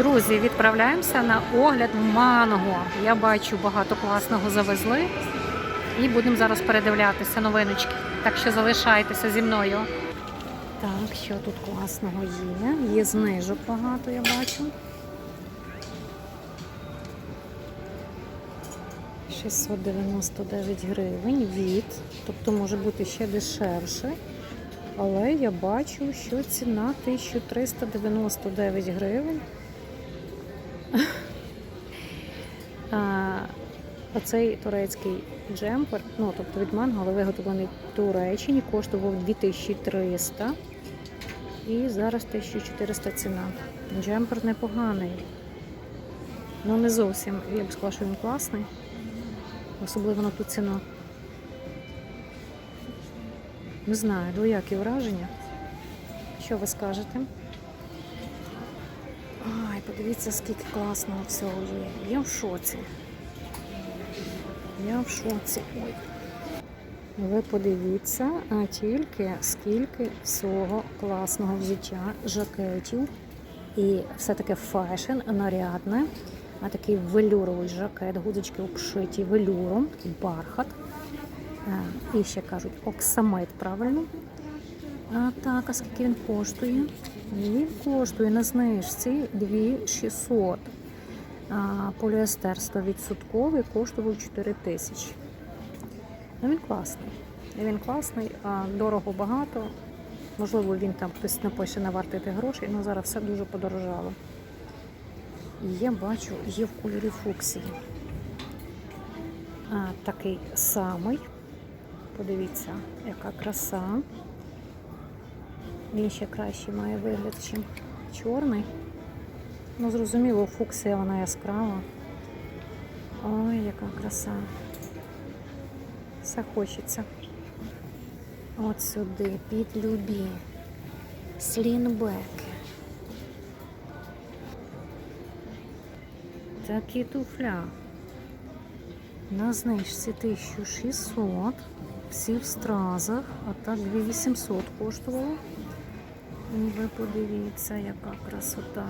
Друзі, відправляємося на огляд манго. Я бачу, багато класного завезли. І будемо зараз передивлятися новиночки. Так що залишайтеся зі мною. Так, що тут класного є? Є знижок багато, я бачу. 699 гривень від, тобто може бути ще дешевше. Але я бачу, що ціна 1399 гривень. Оцей турецький джемпер, ну тобто від манго, але виготовлений в Туреччині, коштував 2300 і зараз 1400 ціна. Джемпер непоганий. Ну не зовсім, я б сказала, що він класний. Особливо на ту ціну. Не знаю, двоякі враження. Що ви скажете? Ай, подивіться, скільки класного всього є. Я в шоці. Я в шоці. Ой. Ви подивіться, а тільки скільки всього класного взуття, жакетів. І все таке фешн, нарядне. А такий велюровий жакет, гудочки обшиті велюром, бархат. Е, І ще кажуть оксамит, правильно? А так, а скільки він коштує? Він коштує на знижці 2600. А поліестер 100% коштував 4 тисячі. Ну він класний. Він класний, дорого багато. Можливо, він там хтось напише на вартити грошей, але зараз все дуже подорожало. І я бачу, є в кольорі фуксії. Такий самий. Подивіться, яка краса. Він ще краще має вигляд, ніж чорний. Ну, зрозуміло, фуксія вона яскрава. Ой, яка краса. Все хочеться. От сюди, під любі. Слінбеки. Такі туфля. На знижці 1600, всі в стразах, а так 2800 коштувало. Ви подивіться, яка красота.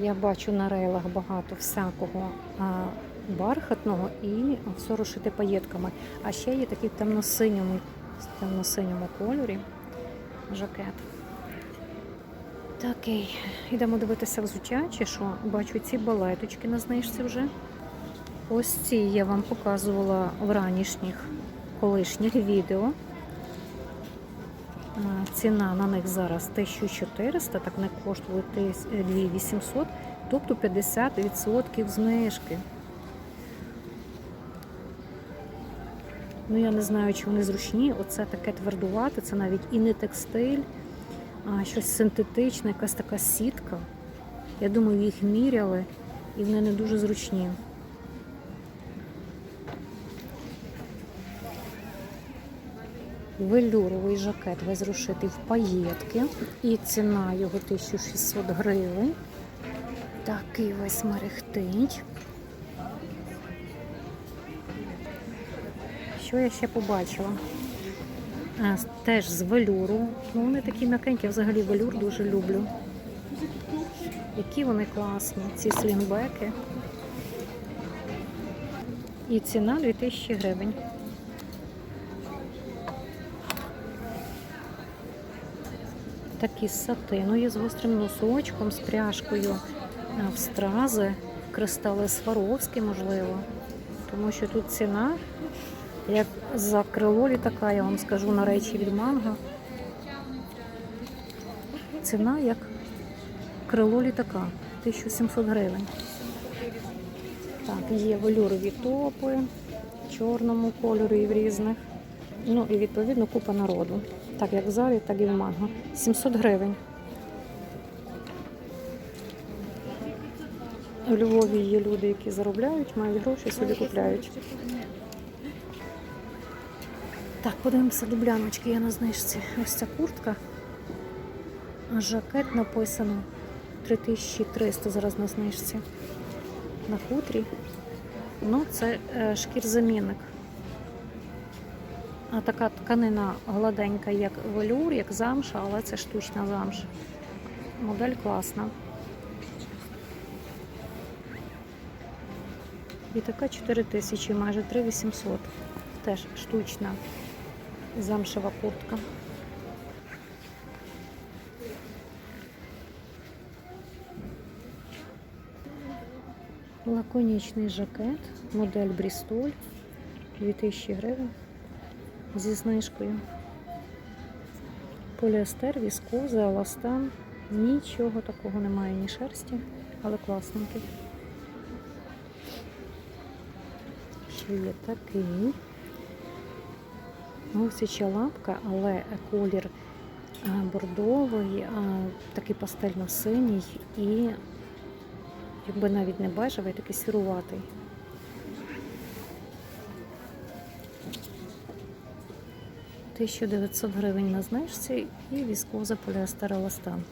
Я бачу на рейлах багато всякого бархатного і все розшите паєтками. А ще є такий в темно-синьому, темно-синьому кольорі жакет. Такий, йдемо дивитися взуття, чи що? Бачу ці балеточки на знижці вже. Ось ці я вам показувала в ранішніх колишніх відео. Ціна на них зараз 1400, так не коштує 2800, тобто 50% знижки. Ну, я не знаю, чи вони зручні. Оце таке твердувате, це навіть і не текстиль, а щось синтетичне, якась така сітка. Я думаю, їх міряли і вони не дуже зручні. Велюровий жакет весь розшитий в паєтки. І ціна його 1600 гривень. Такий весь мерехтить. Що я ще побачила? А, теж з велюру. Ну, вони такі м'якенькі, я взагалі велюр дуже люблю. Які вони класні, ці слінбеки. І ціна 2000 гривень. Такі з сатину є з гострим носочком, з пряжкою а, в стрази, кристали Сваровські, можливо. Тому що тут ціна, як за крило літака, я вам скажу на речі від манго. Ціна як крило літака 1700 гривень. Так, є велюрові топи в чорному кольорі і в різних. Ну і відповідно купа народу. Так як в залі, так і в манго. 700 гривень. У Львові є люди, які заробляють, мають гроші, собі купляють. Так, подивимося дубляночки, я на знижці. Ось ця куртка. Жакет написано 3300 зараз на знижці. На хутрі. Ну, це е, шкірзамінник. А така тканина гладенька, як велюр, як замша, але це штучна замша. Модель класна. І така 4 тисячі, майже 3800. Теж штучна замшева куртка. Лаконічний жакет, модель Брістоль, 2000 гривень зі знижкою. Поліестер, віскоза, еластан. Нічого такого немає, ні шерсті, але класненький. Ще є такий. Гусяча лапка, але колір бордовий, такий пастельно-синій і якби навіть не бежевий, такий сіруватий. Тисяча 900 гривень на знижці і віскоза поліестер еластан.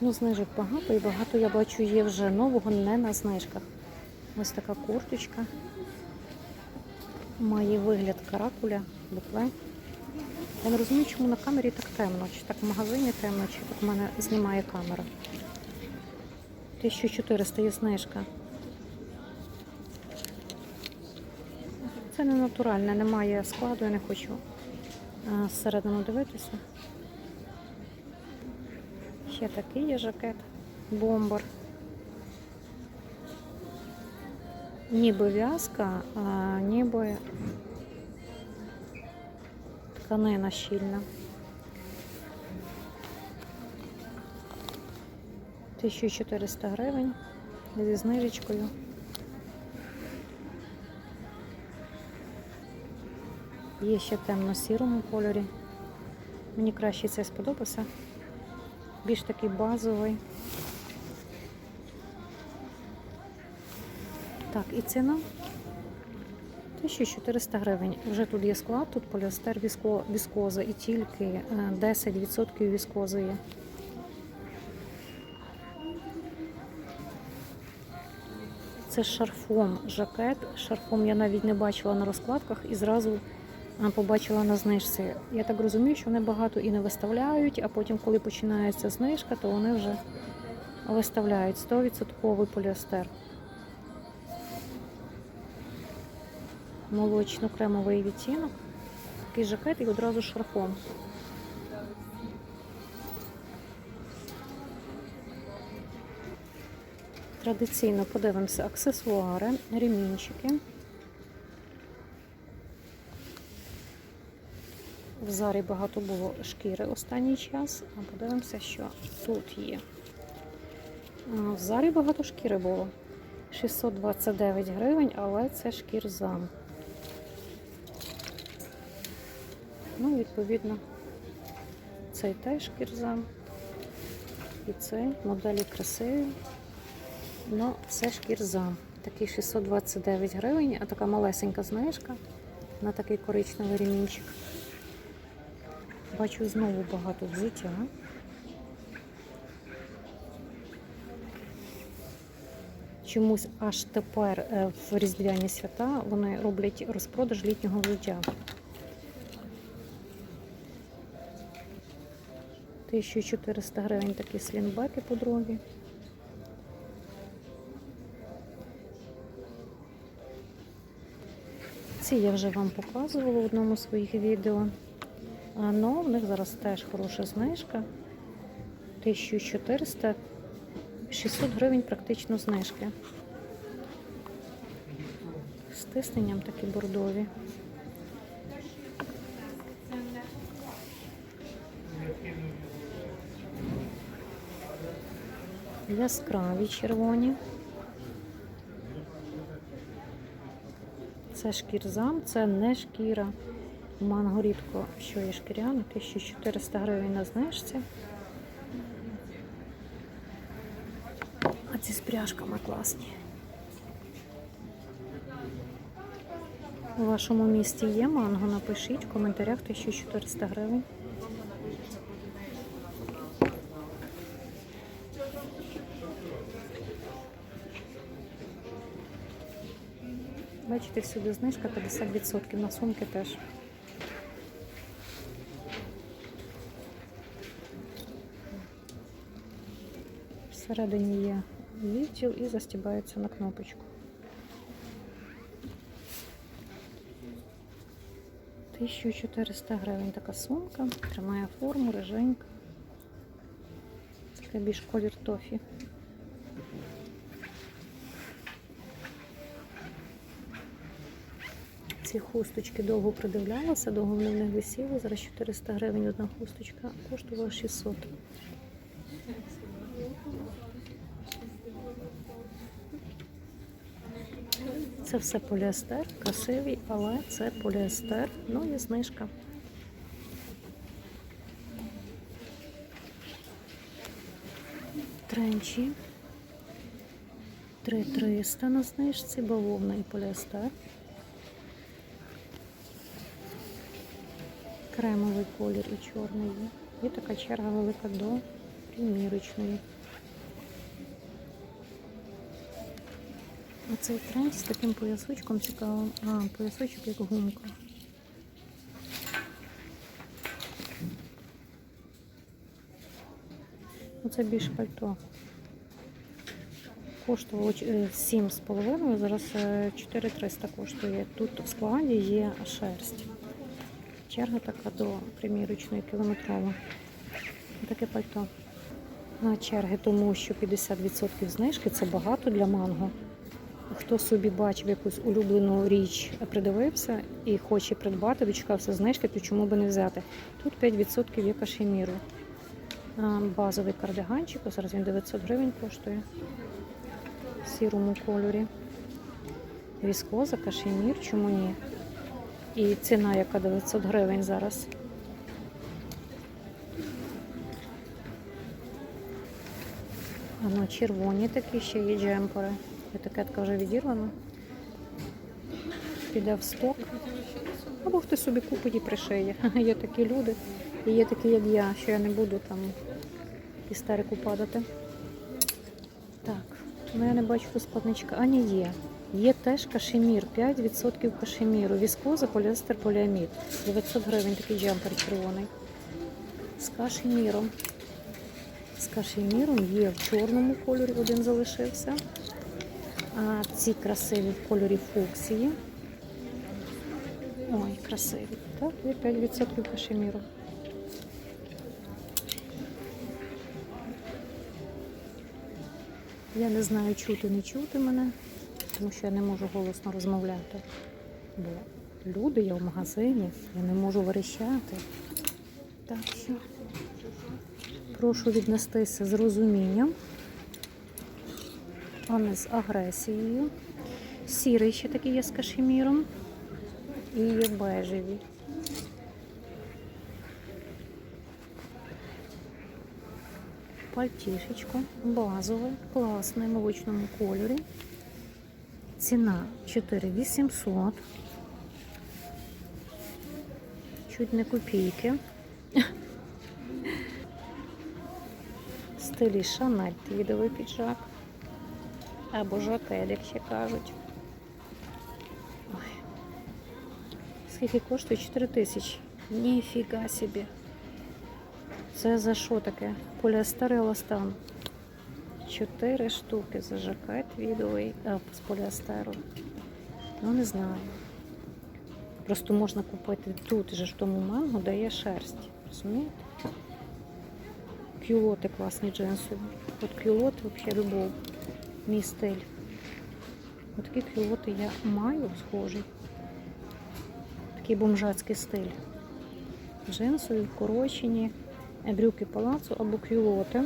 Ну, знижок багато і багато я бачу є вже нового не на знижках. Ось така курточка. Має вигляд каракуля, букле. Я не розумію, чому на камері так темно. Чи так в магазині темно, чи так в мене знімає камера. 1400 є знижка. Це не натуральне, немає складу, я не хочу а, зсередину дивитися. Ще такий є жакет, бомбар. Ніби в'язка, ніби тканина щільна. 1400 гривень зі знижечкою. Є ще темно-сірому кольорі. Мені краще це сподобався. Більш такий базовий. Так, і ціна 1400 гривень. Вже тут є склад, тут поліестер віско, віскоза і тільки е, 10% віскози є. Це шарфом жакет. Шарфом я навіть не бачила на розкладках і зразу побачила на знижці. Я так розумію, що вони багато і не виставляють, а потім, коли починається знижка, то вони вже виставляють 100% поліестер. Молочно-кремовий відтінок. Такий жакет і одразу шарфом. Традиційно подивимося аксесуари, ремінчики. В зарі багато було шкіри останній час, а подивимося, що тут є. В зарі багато шкіри було. 629 гривень, але це шкірзам. Ну, відповідно, цей теж шкірзам. І цей моделі красиві. Ну, все шкірзам. Такий 629 гривень, а така малесенька знижка на такий коричневий ремінчик. Бачу знову багато взуття. Чомусь аж тепер е, в різдвяні свята вони роблять розпродаж літнього взуття. 1400 гривень такі слінбеки подруги. Ці я вже вам показувала в одному з своїх відео. Ну, в них зараз теж хороша знижка. 1400, 600 гривень практично знижки. З тисненням такі бордові. Яскраві червоні. Це шкірзам, це не шкіра. Манго рідко, що є шкіряне, 1400 гривень на знижці. А ці з пряжками класні. У вашому місті є манго? Напишіть в коментарях 1400 гривень. Бачите, всюди знижка 50% на сумки теж. Всередині є відділ і застібається на кнопочку. 1400 гривень така сумка, тримає форму, риженька. Це більш колір тофі. Ці хусточки довго придивлялася, довго вони в них висіли. Зараз 400 гривень одна хусточка, коштувала 600. Це все поліестер, красивий, але це поліестер, ну і знижка. Тренчі. 3300 на знижці, бавовна і поліестер. Кремовий колір і чорний. І така черга велика до примірочної. Оцей тренд з таким поясочком цікавим. А, поясочок як гумка. Оце більш пальто. Коштувало е, 7,5, зараз е, 4300 коштує. Тут в складі є шерсть. Черга така до примірочної кілометрова. Таке пальто. На черги, тому що 50% знижки це багато для манго. Хто собі бачив якусь улюблену річ, придивився і хоче придбати, дочекався знижки, то чому би не взяти? Тут 5% є кашеміру. Базовий кардиганчик, ось зараз він 900 гривень коштує в сірому кольорі. Віскоза, кашемір, чому ні? І ціна, яка 900 гривень зараз. А ну, червоні такі ще є джемпери. Етикетка вже відірвана. Піде в сток. Або хтось собі купить і пришиє. Є такі люди, і є такі, як я, що я не буду там істерику падати. Так, ну я не бачу тут складничка. А, ні, є. Є теж кашемір, 5% кашеміру. Віскоза, поліестер, поліамід. 900 гривень такий джемпер червоний. З кашеміром. З кашеміром є в чорному кольорі, один залишився. А ці красиві в кольорі фуксії. Ой, красиві. Так, є 5% кашеміру. Я не знаю, чути, не чути мене, тому що я не можу голосно розмовляти. Бо люди, я в магазині, я не можу верещати. Так що прошу віднестися з розумінням, не з агресією. Сірий ще такий є з кашеміром. І є бежеві. Пальтішечко базове, класне, в молочному кольорі. Ціна 4800. Чуть не копійки. В стилі Шанель твідовий піджак. Або жакет, як ще кажуть. Ой. Скільки коштує? 4 тисячі. Ніфіга собі. Це за що таке? Поліестер і еластан. Чотири штуки за жакет відовий з поліестеру. Ну, не знаю. Просто можна купити тут же в тому манго, де є шерсть. Розумієте? Кюлоти класні джинсові. От кюлоти взагалі любов. Мій стиль. От такі я маю схожий. Такий бомжацький стиль. Джинсові, вкорочені, брюки палацу або кюлоти.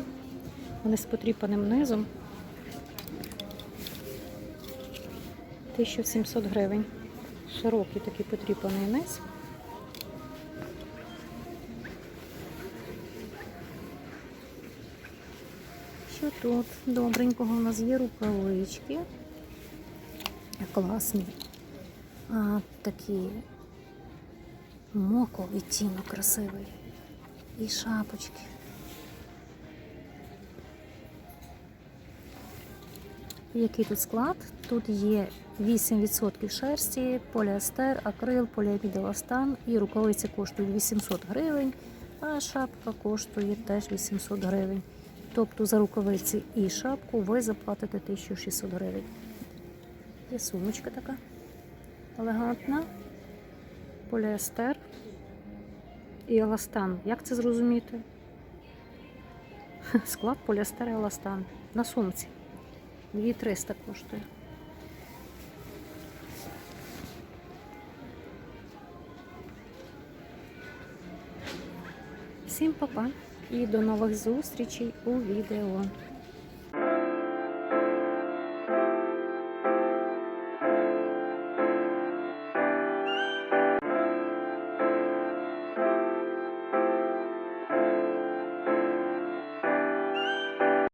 Вони з потріпаним низом. 1700 гривень. Широкий такий потріпаний низ. Що тут? Добренького у нас є рукавички. Класні. А, такі моко відтінок красивий. І шапочки. Який тут склад? Тут є 8% шерсті, поліестер, акрил, поліамідоластан і рукавиці коштують 800 гривень, а шапка коштує теж 800 гривень. Тобто за рукавиці і шапку ви заплатите 1600 гривень. Є сумочка така елегантна, поліестер і еластан. Як це зрозуміти? Склад поліестер і еластан на сумці. 2300 коштує. Всім па-па і до нових зустрічей у відео.